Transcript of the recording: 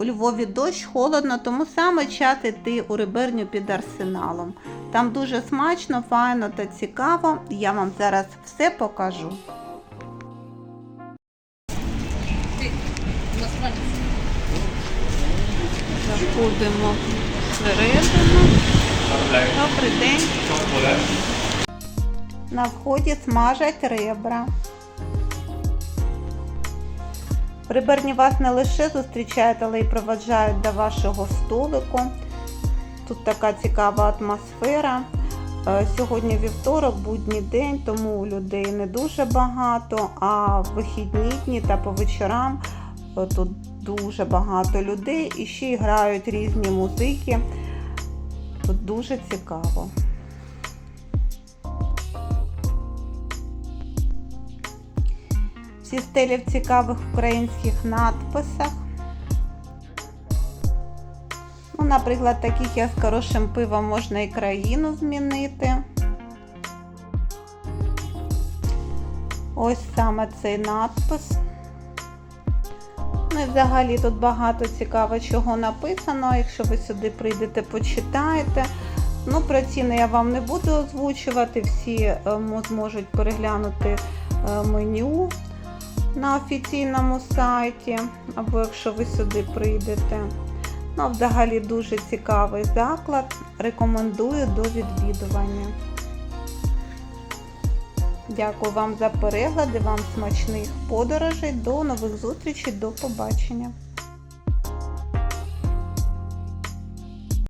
У Львові дощ, холодно, тому саме час іти у риберню під арсеналом. Там дуже смачно, файно та цікаво. Я вам зараз все покажу. Заходимо всередину. Добрий день. На вході смажать ребра. В риберні вас не лише зустрічають, але й проваджають до вашого столику. Тут така цікава атмосфера. Е, Сьогодні вівторок, будній день, тому людей не дуже багато, а в вихідні дні та по вечорам е, тут дуже багато людей і ще й грають різні музики. Тут дуже цікаво. Всі стелі в цікавих українських надписах. Ну, наприклад, таких як з хорошим пивом можна і країну змінити. Ось саме цей надпис. Ну і взагалі тут багато цікаво чого написано. Якщо ви сюди прийдете, почитаєте. Ну, про ціни я вам не буду озвучувати, всі е, зможуть переглянути е, меню на офіційному сайті, або якщо ви сюди прийдете. Ну, взагалі дуже цікавий заклад. Рекомендую до відвідування. Дякую вам за перегляди, вам смачних подорожей. До нових зустрічей, до побачення.